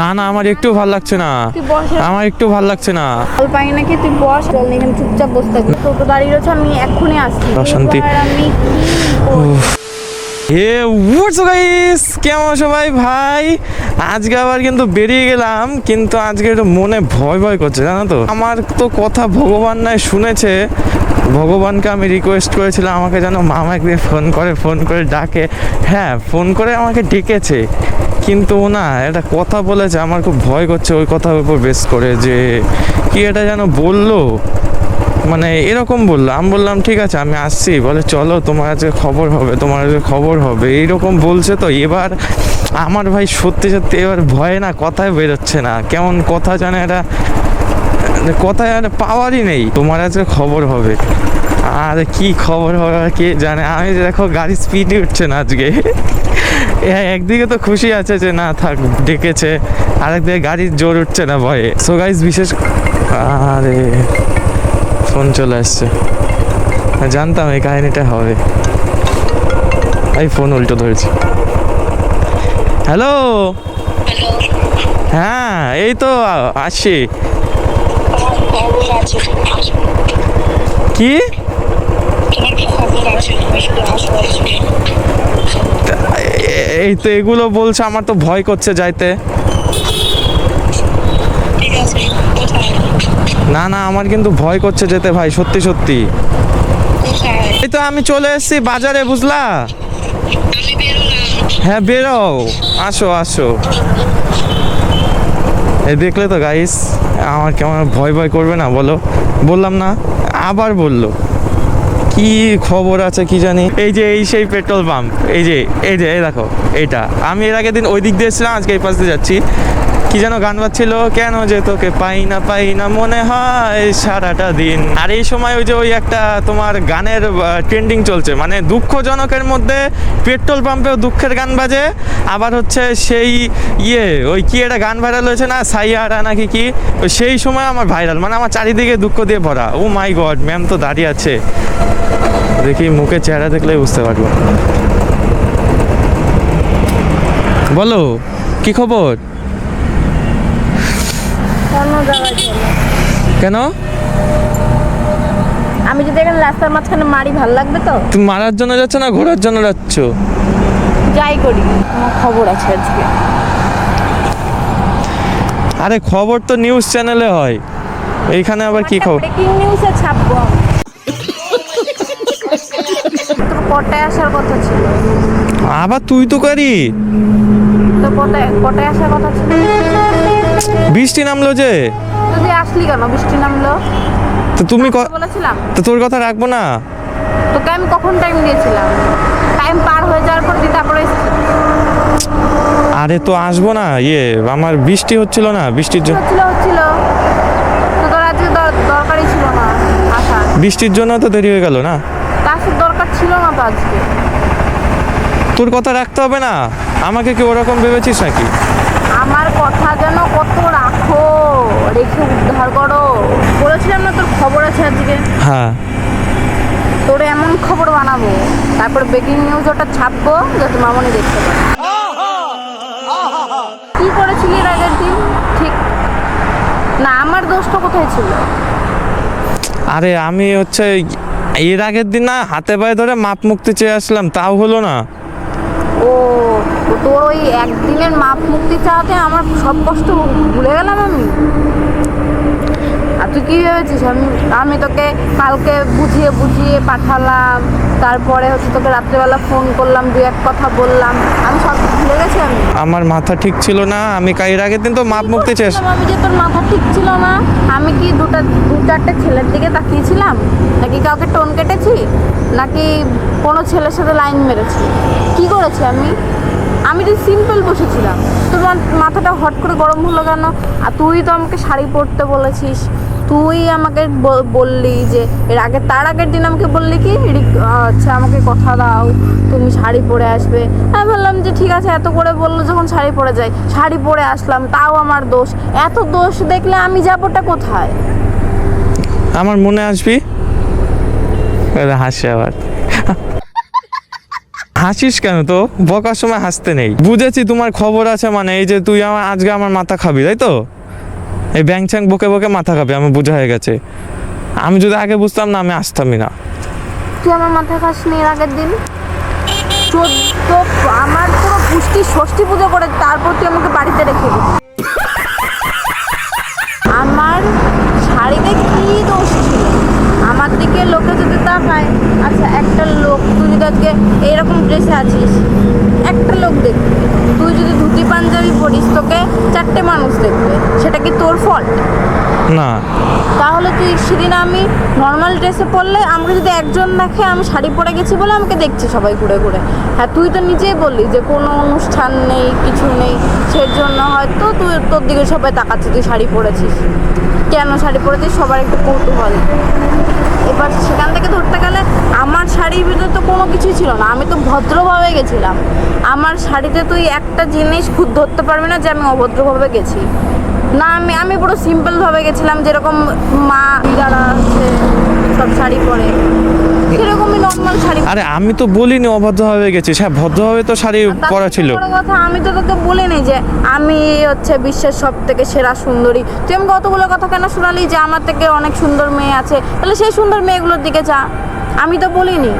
না না আমার একটু ভালো লাগছে না। আমার একটু ভালো লাগছে না। জল পাই নাকি? তুই বস চল না, এখানে চুপচাপ বসে টোটো দাঁড়িয়ে রয়েছে আমি এক্ষুনি আসছি। অশান্তি। আমি হে হোয়াটস গাইস কেমন সবাই? ভাই আজকে আবার কিন্তু বেরিয়ে গেলাম কিন্তু আজকে একটু মনে ভয় ভয় করছে জানো তো? আমার তো কথা ভগবান নাই শুনেছে। ভগবানকে আমি রিকোয়েস্ট করেছিলাম, আমাকে যেন মামা একদিন ফোন করে ফোন করে ডাকে। হ্যাঁ ফোন করে আমাকে ডেকেছে। কিন্তু না এটা কথা বলেছে, আমার খুব ভয় করছে ওই কথার উপর বেস করে যে, কি এটা যেন বলল? মানে এরকম বলল। আমি বললাম, ঠিক আছে, আমি আসছি। বলে, চলো, তোমার আজকে খবর হবে, তোমার আজকে খবর হবে। এইরকম বলছে তো। এবার আমার ভাই সত্যি সত্যি এবার ভয়ে না কথায় বেরোচ্ছে না। কেমন কথা জানে এটা কথায় আর পাওয়ারই নেই। তোমার আজকে খবর হবে। আর কি খবর হবে আর কে জানে? আমি দেখো গাড়ি স্পিডই উঠছে না আজকে। একদিকে তো খুশি আছে যে না থাক ডেকেছে। আরেকদিকে গাড়ির জোর উঠছে না ভয়ে। সো গাইজ বিশেষ আরে ফোন চলে আসছে। জানতাম এই কাহিনিটা হবে। এই ফোন উল্টো ধরেছি। হ্যালো হ্যাঁ এই তো আ- আসছি। খবর আছে কি? এই তো এগুলো বলছে আমার তো ভয় করছে যাইতে। না না আমার কিন্তু ভয় করছে যেতে ভাই সত্যি সত্যি। এই তো আমি চলে এসেছি বাজারে বুঝলা? হ্যাঁ বেরো। আসো আসো। দেখলে তো গাইস আমার কেমন ভয় ভয় করবে না বলো? বললাম না, আবার বলল। কি খবর আছে কি জানি? এই যে, এই সেই পেট্রোল পাম্প এই যে এই যে, এই দেখো এটা আমি এর আগের দিন ওই দিক দিয়ে এসেছিলাম, আজকে এই পাশ দিয়ে যাচ্ছি। কি যেন গান বাজছিল? কেন যে তোকে পাই না পাই না মনে হয় সারাটা দিন। আর এই সময় ওই যে ওই একটা তোমার গানের ট্রেন্ডিং চলছে। মানে দুঃখজনকের মধ্যে পেট্রোল পাম্পেও দুঃখের গান বাজে। আবার হচ্ছে সেই ইয়ে ওই কি একটা গান ভাইরাল হয়েছে না? সাইয়ারা নাকি কি? সেই সময় আমার ভাইরাল মানে আমার চারিদিকে দুঃখ দিয়ে ভরা। ও মাই গড ম্যাম তো দাঁড়িয়ে আছে। দেখি মুখের চেহারা দেখলেই বুঝতে পারব। বলো, কি খবর? কেন? আমি যদি এখানে রাস্তার মাঝখানে মারি ভালো লাগবে তো? তুমি মারার জন্য যাচ্ছ না ঘোরার জন্য যাচ্ছ? যাই করি। আমার খবর আছে আজকে। আরে খবর তো নিউজ চ্যানেলে হয়। এইখানে আবার কি খবর? ব্রেকিং নিউজে ছাপবো। তোর কটায় আসার কথা ছিল। আবার তুই তো করি। বৃষ্টি নামলো যে। তুই আসলি কেন? বৃষ্টি নামলো? তো তুমি বলেছিলাম। তো তোর কথা রাখব না? তোকে আমি কখন টাইম দিয়েছিলাম? টাইম পার হয়ে যাওয়ার পর তুই তারপরে। আরে তো আসব না ইয়ে আমার বৃষ্টি হচ্ছিল না বৃষ্টির জন্য। হচ্ছিল হচ্ছিল। তো তোর আজকে দরকারই ছিল না আসা বৃষ্টির জন্য তো দেরি হয়ে গেল না? তার দরকার ছিল না তো আজকে। তোর কথা রাখতে হবে না। আমাকে কি ওরকম ভেবেছিস নাকি? আমার কথা যেন কত রাখো রেখে উদ্ধার করো। বলেছিলাম না তোর খবর আছে আজকে? হ্যাঁ। তোর এমন খবর বানাবো। তারপর ব্রেকিং নিউজ ওটা ছাপবো যাতে মামনি দেখতে পারে কি করেছিলি এর আগের দিন? ঠিক না আমার দোষটা কোথায় ছিল? আরে আমি হচ্ছে এর আগের দিন না হাতে পায়ে ধরে মাপ মুক্তি চেয়ে আসলাম তাও হলো না। তোর ওই একদিনের মাপ মুক্তি চাওয়াতে আমার সব কষ্ট ভুলে গেলাম আমি। আর তুই কী ভেবেছিস? আমি আমি তোকে কালকে বুঝিয়ে বুঝিয়ে পাঠালাম তারপরে হচ্ছে তোকে রাত্রেবেলা ফোন করলাম দু এক কথা বললাম। আমি সব ভুলে গেছি আমি। আমার মাথা ঠিক ছিল না আমি কা- এর আগের দিন তো মাপ মুক্তি চেয়ে আস- বলছিলাম আমি যে তোর মাথা ঠিক ছিল না? আমি কি দুটা দু চারটে ছেলের দিকে তাকিয়েছিলাম? নাকি কাউকে টোন কেটেছি? নাকি কোনো ছেলের সাথে লাইন মেরেছি? কি করেছি আমি? আমি তো সিম্পল বসেছিলাম মা- মাথাটা হট করে গরম হলো কেন? আর তুই তো আমাকে শাড়ি পরতে বলেছিস। তুই আমাকে বললি যে, এর আগে, তার আগের দিন আমাকে বললি কি আচ্ছা আমাকে কথা দাও, তুমি শাড়ি পরে আসবে। আমি বললাম যে, ঠিক আছে। এত করে বলল যখন শাড়ি পরে যাই শাড়ি পরে আসলাম, তাও আমার দোষ। এত দোষ দেখলে আমি যাবোটা কোথায়? আমার মনে আসবি? হাসে আবার। হাসিস কেন? তো বকার সময় হাসতে নেই। বুঝেছি তোমার খবর আছে মানে এই যে তুই আমার আজকে আমার মাথা খাবি, তাই তো? এই ব্যাং চ্যাং বকে বকে মাথা খাবি, আমার বোঝা হয়ে গেছে। আমি যদি আগে বুঝতাম না, আমি আসতামই না। তুই আমার মাথা খাসনি এর আগের দিন? আমার পুরো পুষ্টি ষষ্ঠী পুজো করে, তারপর তুই আমাকে বাড়িতে রেখে দিস আমার শাড়িতে কি দোষ ছিল? আমার দিকে লোকে যদি তাকায় আচ্ছা একটা লোক তুই যদি আজকে এইরকম ড্রেসে আছিস? একটা লোক দেখবে। তুই যদি ধুতি পাঞ্জাবি পরিস তোকে চারটে মানুষ দেখবে। সেটা কি তোর ফল্ট না। তাহলে তুই সেদিন আমি নর্মাল ড্রেসে পরলে আমাকে যদি একজন দেখে আমি শাড়ি পরে গেছি বলে আমাকে দেখছে সবাই ঘুরে ঘুরে। হ্যাঁ তুই তো নিজেই বললি যে কোনো অনুষ্ঠান নেই কিছু নেই সেই জন্য হয়তো তুই তোর দিকে সবাই তাকাচ্ছে তুই শাড়ি পরেছিস। কেন শাড়ি পরেছিস? সবার একটু কৌতূহল। এবার সেখান থেকে ধরতে গেলে আমার শাড়ির ভিতরে তো কোনো কিছু ছিল না আমি তো ভদ্রভাবে গেছিলাম। আমার শাড়িতে তুই একটা জিনিস খুদ ধরতে পারবি না যে আমি অভদ্রভাবে গেছি। না আমি আমি পুরো সিম্পলভাবে গেছিলাম যেরকম মা যারা আছে সব শাড়ি পরে। সেরকমই নর্মাল শাড়ি আরে আমি তো বলিনি অভদ্রভাবে গেছিস হ্যাঁ ভদ্রভাবে তো শাড়ি পরা ছিল। কথা আমি তো তোকে বলিনি যে আমি হচ্ছে বিশ্বের সব থেকে সেরা সুন্দরী। তুই আমাকে কতগুলো কথা কেন শোনালি যে আমার থেকে অনেক সুন্দর মেয়ে আছে? তাহলে সেই সুন্দর মেয়েগুলোর দিকে যা। আমি তো বলিনি।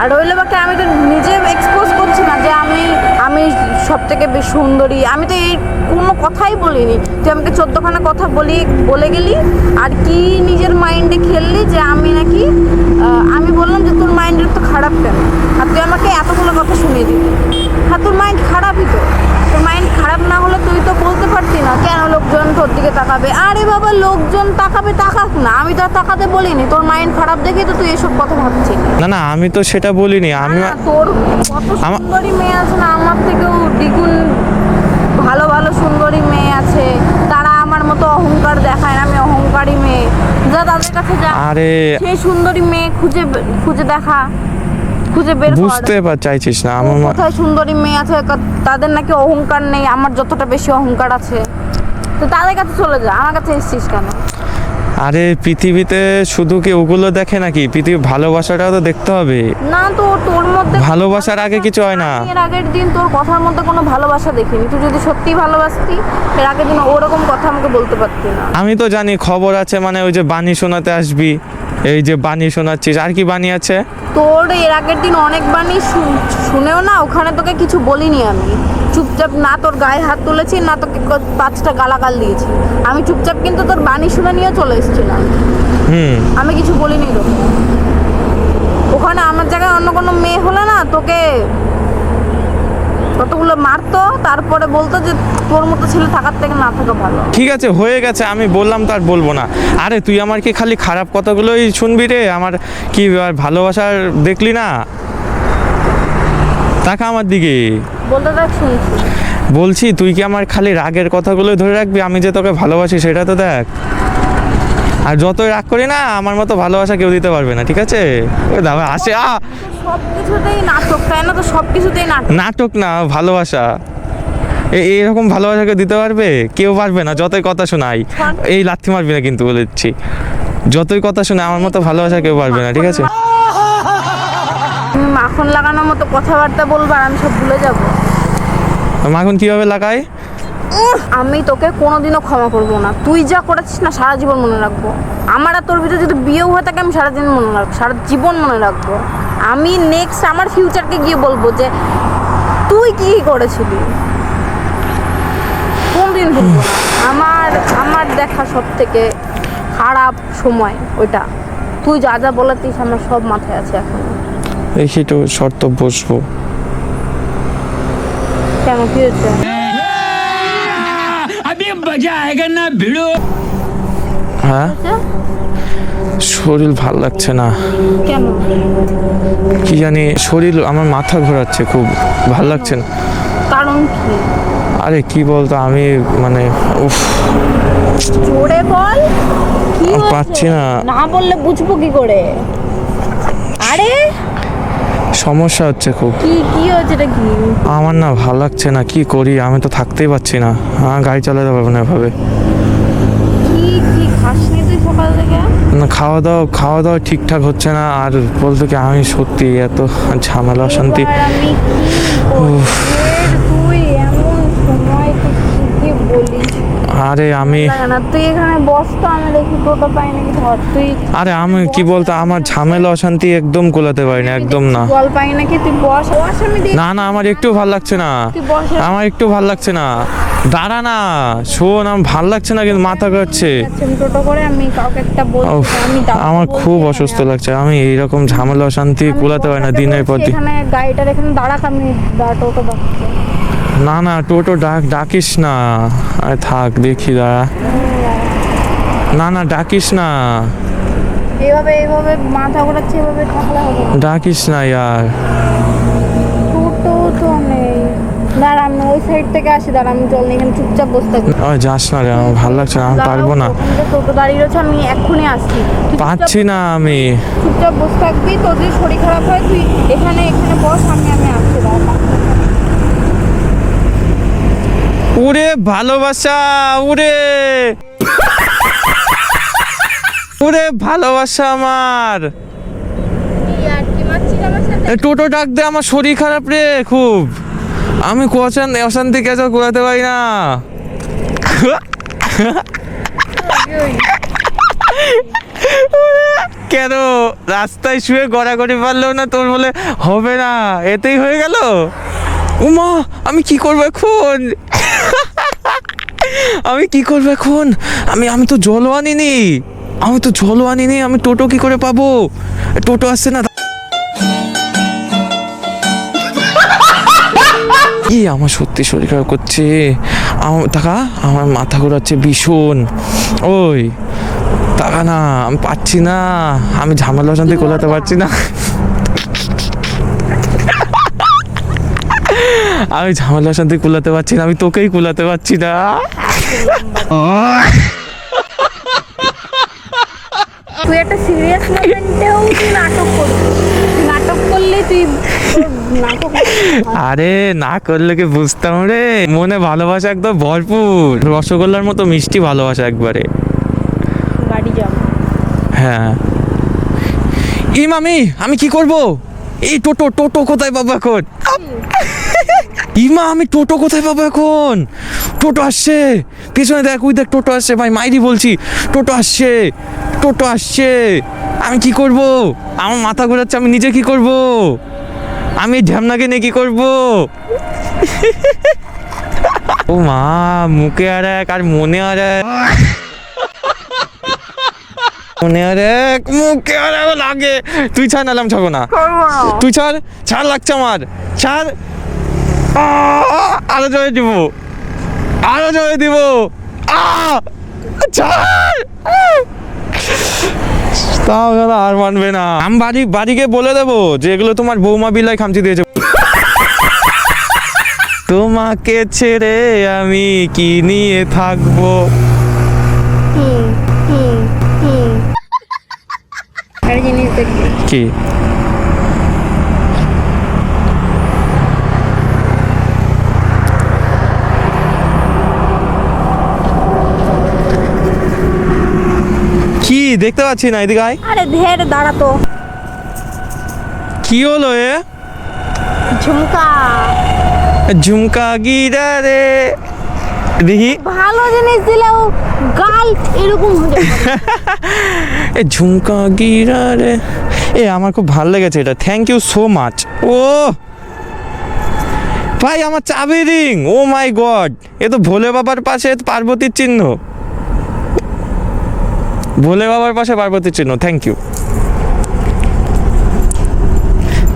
আর রইল বাকি, আমি তো নিজে এক্সপোজ করছি না যে আমি আমি সব থেকে বেশ সুন্দরী। আমি তো এই কোনো কথাই বলিনি। তুই আমাকে চোদ্দখানা কথা বলি, বলে গেলি, আর কি নিজের মাইন্ডে খেললি যে আমি নাকি আমি বললাম যে তোর মাইন্ডের তো খারাপ কেন? আর তুই আমাকে এতগুলো কথা শুনিয়ে দিবি হ্যাঁ তোর মাইন্ড খারাপই তো। খারাপ না হলে তুই তো বলতে পারতি না কেন লোকজন তোর দিকে তাকাবে? আরে বাবা লোকজন তাকাবে তাকাক না। আমি তো আর তাকাতে বলিনি। তোর মাইন্ড খারাপ দেখে তো তুই এসব কথা ভাবছিস। না না আমি তো সেটা বলিনি। আমি না, তোর কত সুন্দরী মেয়ে আছে না? আমার থেকেও দ্বিগুণ ভালো ভালো সুন্দরী মেয়ে আছে। তারা আমার মতো অহংকার দেখায় না আমি অহংকারী মেয়ে। যা তাদের কাছে যা। আরে সেই সুন্দরী মেয়ে খুঁজে খুঁজে দেখা। খুঁজে বের বুঝতে পার চাইছিস না আমার কোথায় সুন্দরী মেয়ে আছে তাদের নাকি অহংকার নেই আমার যতটা বেশি অহংকার আছে। তো তাদের কাছে চলে যা আমার কাছে এসছিস কেন? আরে পৃথিবীতে শুধু কি ওগুলো দেখে নাকি? পৃথিবীর ভালোবাসাটাও তো দেখতে হবে। না তো তোর মধ্যে ভালোবাসার আগে কিছু হয় না। এর আগের দিন তোর কথার মধ্যে কোনো ভালোবাসা দেখিনি। তুই যদি সত্যি ভালোবাসতি এর আগের দিন ওরকম কথা আমাকে বলতে পারতি না। আমি তো জানি খবর আছে মানে ওই যে বাণী শোনাতে আসবি এই যে বাণী শোনাচ্ছিস। আর কি বাণী আছে? তোর এর আগের দিন অনেক বাণী শুন- শুনেও না ওখানে তোকে কিছু বলিনি আমি। চুপচাপ না তোর গায়ে হাত তুলেছি না তোকে পাঁচটা গালাগাল দিয়েছি। আমি চুপচাপ কিন্তু তোর বাণী শুনে নিয়ে চলে এসেছিলাম। হুম। আমি কিছু বলিনি তোকে ওখানে আমার জায়গায় অন্য কোনো মেয়ে হলে না তোকে কতগুলো মারতো তারপরে বলতো যে তোর মতো ছেলে থাকার থেকে না থাকা ভালো। ঠিক আছে হয়ে গেছে আমি বললাম তার বলব না। আরে তুই আমার কি খালি খারাপ কথাগুলোই শুনবি রে? আমার কি ভালোবাসার দেখলি না? তাকা আমার দিকে। বলতে দেখ শুনছি। বলছি তুই কি আমার খালি রাগের কথাগুলো ধরে রাখবি? আমি যে তোকে ভালোবাসি সেটা তো দেখ। আর যতই রাগ করি না আমার মতো ভালোবাসা কেউ দিতে পারবে না ঠিক আছে? দাও আসে আ! সব কিছুতেই নাটক তাই না? তো সব কিছুতেই নাটক। নাটক না ভালোবাসা। এ- এরকম ভালোবাসা কেউ দিতে পারবে? কেউ পারবে না যতই কথা শোনাই। এই লাথি মারবি না কিন্তু বলে দিচ্ছি। যতই কথা শুনে আমার মতো ভালোবাসা কেউ পারবে না ঠিক আছে? মাখন লাগানোর মতো কথাবার্তা বলব আর আমি সব ভুলে যাব। মাখন কীভাবে লাগাই আমি তোকে কোনোদিনও ক্ষমা করব না। তুই যা করেছিস না সারা জীবন মনে রাখব। আমার আর তোর ভিতরে যদি বিয়েও হয়ে থাকে আমি সারা দিন মনে রাখব সারা জীবন মনে রাখব। আমি নেক্সট আমার ফিউচারকে গিয়ে বলব যে তুই কি করেছিলি? কোনদিন ভুলবো না। আমার আমার দেখা সব থেকে খারাপ সময় ওইটা। তুই যা যা বলেছিস আমার সব মাথায় আছে এখন। দেখি তো শর্ত বসবো। কেন কি হয়েছে? अभी मजा आएगा ना भिड़ो হ্যাঁ শরীর ভাল লাগছে না কেন কি জানি শরীর আমার মাথা ঘোরাচ্ছে খুব ভাল লাগছে না কারণ কি আরে কি বলতো আমি মানে উফ জোরে বল কি হয়েছে? পারছি না। না বললে বুঝবো কি করে আরে সমস্যা হচ্ছে খুব। কি কি হচ্ছে এটা কি? আমার না ভালো লাগছে না কি করি? আমি তো থাকতেই পারছি না। হ্যাঁ গাড়ি চালাতে পারব না এভাবে। কি কি খাসনি তুই সকাল থেকে? না খাওয়া দাওয়া খাওয়া দাওয়া ঠিকঠাক হচ্ছে না। আর বলতো কি আমি সত্যি এত ঝামেলা অশান্তি। আমি কি করব? এর তুই এমন সময় তুই কি বলিস আরে আমি তুই এখানে বস তো আমি দেখি টোটো পাই নাকি ধর তুই আরে আমি কি বলতো আমার ঝামেলা অশান্তি একদম কোলাতে পারি না একদম না। জল পাই নাকি তুই বস বস আমি না না আমার একটু ভালো লাগছে না। আমার একটু ভালো লাগছে না। দাঁড়া না শোন আমার ভালো লাগছে না কিন্তু মাথা ঘুরছে টোটো করে আমি কাউকে একটা বলছি আমি আমার খুব অসুস্থ লাগছে আমি এইরকম ঝামেলা অশান্তি কুলাতে পারি না দিনের পর দিন। এখানে গাড়িটার এখানে দাঁড়াক আমি টোটো না না টোটো ডাক ডাকিস না। আরে থাক দেখি দাঁড়া। না না ডাকিস না। এভাবে এইভাবে মাথা ঘোরাচ্ছে এভাবে থাকলে হবে ডাকিস না ইয়ার। টোটো তো নেই। দাঁড়া আমি ওই সাইড থেকে আসি দাঁড়া আমি চল এখানে চুপচাপ বসে থাকি। আমার যাস না রে আমার ভালো লাগছে আমি পারব না। টোটো দাঁড়িয়ে রয়েছে আমি এক্ষুনি আসছি। পাচ্ছি না আমি। চুপচাপ বসে থাকবি তোর যদি শরীর খারাপ হয় তুই এখানে এখানে বস আমি আমি আসছি দাঁড়া। উড়ে ভালোবাসা, উড়ে। উড়ে ভালোবাসা আমার। টোটো ডাক দে, আমার শরীর খারাপ রে, খুব। আমি কোয়াশান অশান্তি কেঁচা কোলাতে পারি না। কেন? রাস্তায় শুয়ে গড়াগড়ি পারলেও না তোর বলে হবে না। এতেই হয়ে গেল? উমা, আমি কি করব এখন? আমি কি করব এখন? আমি আমি তো জলও আনিনি। আমি তো জলও আনিনি, আমি টোটো কি করে পাবো? টোটো আসছে না। কি আমার সত্যি শরীর খারাপ করছে। আমার টাকা, আমার মাথা ঘোরাচ্ছে ভীষণ। ওই, টাকা না, আমি পাচ্ছি না। আমি ঝামেলা শান্তি কোলাতে পারছি না। আমি ঝামেলা শান্তি কুলাতে পারছি না আমি তোকেই কুলাতে পারছি না। তুই একটা সিরিয়াস মোমেন্টেও তুই নাটক তুই নাটক করলে তুই নাটক আরে না করলে কি বুঝতাম রে? মনে ভালোবাসা একদম ভরপুর। রসগোল্লার মতো মিষ্টি ভালোবাসা একবারে। গাড়ি যাব। হ্যাঁ। ই মামি আমি কি করব? এই টোটো টোটো কোথায় পাবো এখন? ইমা, আমি টোটো কোথায় পাবো এখন? টোটো আসছে। পেছনে দেখ, ওই দেখ, টোটো আসছে। ভাই, মাইরি বলছি, টোটো আসছে টোটো আসছে। আমি কি করব? আমার মাথা ঘোরাচ্ছে, আমি নিজে কি করব? আমি এই ঢ্যামনাকে নিয়ে কি করব? ও মা, মুখে আর এক, আর মনে আর এক। মনে আর এক মুখে আর লাগে। তুই ছাড় নালাম ছাড়বো না। তুই ছাড় ছাড় লাগছে আমার। ছাড়। আরও জয় দিব। আরও জয় দিব। তাও দাদা আর মানবে না। আমি বাড়ি বাড়িকে বলে দেবো যে এগুলো তোমার বৌমা বিলাই খামচি দিয়েছে। তোমাকে ছেড়ে আমি কি নিয়ে থাকব? একটা জিনিস দেখবি কি? কি? দেখতে পাচ্ছি না এদিকে আয়। আরে ধের দাঁড়া তো। কি হলো এ? ঝুমকা। ঝুমকা গিরা রে। দেখি। ভালো জিনিস দিলেও গাল এরকম হয়ে এ ঝুমকা গিরা রে। এ আমার খুব ভালো লেগেছে এটা। থ্যাংক ইউ সো মাচ ও! ভাই আমার চাবি রিং ও মাই গড এ তো ভোলে বাবার পাশে পার্বতীর চিহ্ন। ভোলে বাবার পাশে পার্বতীর চিহ্ন। থ্যাংক ইউ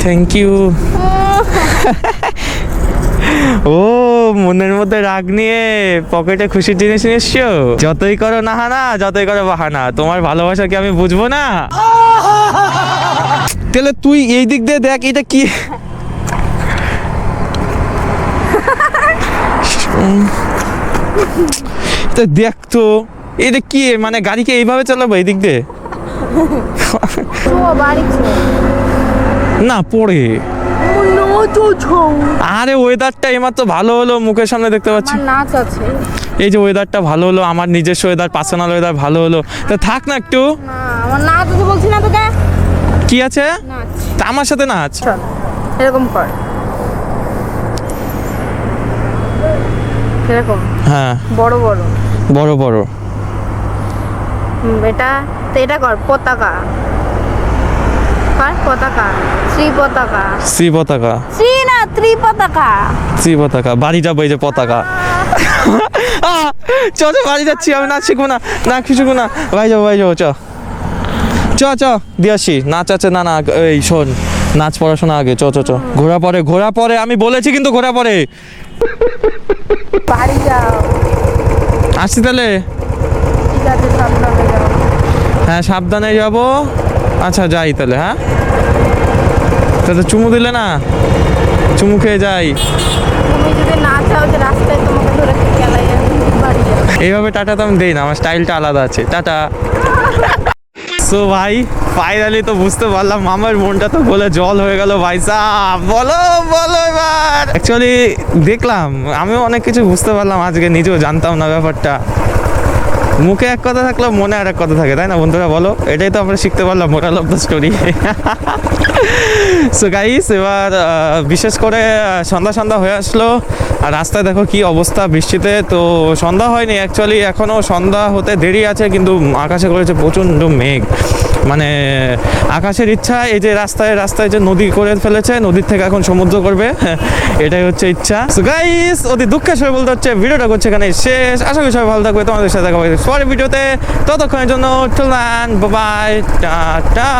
থ্যাংক ইউ ও! মনের মধ্যে রাগ নিয়ে পকেটে খুশির জিনিস নিয়ে এসছো যতই করো নাহানা যতই করো বাহানা তোমার ভালোবাসা কি আমি বুঝব না? তাহলে তুই এই দিক দিয়ে দেখ এটা কি? তা দেখ তো এটা কি? মানে গাড়িকে এইভাবে চালাবো এই দিক দিয়ে? না পড়ে। নো আরে ওয়েদারটা এইমাত্র ভালো হলো মুখের সামনে দেখতে পাচ্ছি। নাচ আছে। এই যে ওয়েদারটা ভালো হলো আমার নিজস্ব ওয়েদার পার্সোনাল ওয়েদার ভালো হলো। তো থাক না একটু। আমার নাচ আছে বলছি না তোকে? কি আছে? নাচ। তা আমার সাথে নাচ। এরকম কর। এরকম। হ্যাঁ। বড় বড়। বড় বড়। এটা তো এটা কর পতাকা। কর পতাকা? শ্রী পতাকা শ্রী পতাকা শ্রী না ত্রি পতাকা শ্রী পতাকা বাড়ি যাব এই যে পতাকা। চ চ বাড়ি যাচ্ছি আমি নাচ শিখব না না কিছু না। ভাই যাব ভাই যাব চ। চ চ দিয়ে আসি। নাচ আছে না না এই শোন নাচ পড়াশোনা আগে চ চ চ। ঘোরা পরে ঘোরা পরে আমি বলেছি কিন্তু ঘোরা পরে। বাড়ি যাও। আসছি তাহলে? হ্যাঁ সাবধানে যাব। আচ্ছা যাই তাহলে হ্যাঁ? তাহলে চুমু দিলে না? চুমু খেয়ে যাই। এইভাবে টাটা তো আমি দিই না আমার স্টাইলটা আলাদা আছে। টাটা। সো ভাই ফাইনালি তো বুঝতে পারলাম আমার মনটা তো বলে জল হয়ে গেল ভাই সাহ। বলো বলো এবার। অ্যাকচুয়ালি দেখলাম আমিও অনেক কিছু বুঝতে পারলাম আজকে নিজেও জানতাম না ব্যাপারটা। মুখে এক কথা থাকলেও মনে আর এক কথা থাকে, তাই না বন্ধুরা? বলো, এটাই তো আমরা শিখতে পারলাম moral of the story so guys এবার বিশেষ করে সন্ধ্যা সন্ধ্যা হয়ে আসলো, আর রাস্তায় দেখো কি অবস্থা বৃষ্টিতে। তো সন্ধ্যা হয়নি অ্যাকচুয়ালি এখনও সন্ধ্যা হতে দেরি আছে, কিন্তু আকাশে করেছে প্রচণ্ড মেঘ। মানে আকাশের ইচ্ছা, এই যে রাস্তায় রাস্তায় যে নদী করে ফেলেছে, নদীর থেকে এখন সমুদ্র করবে, এটাই হচ্ছে ইচ্ছা। গাইস অতি দুঃখের সবাই বলতে হচ্ছে, ভিডিওটা করছে এখানে শেষ। আশা করি সবাই ভালো থাকবে। তোমাদের সাথে দেখা হবে পরের ভিডিওতে। ততক্ষণের জন্য চলান বাবাই টাটা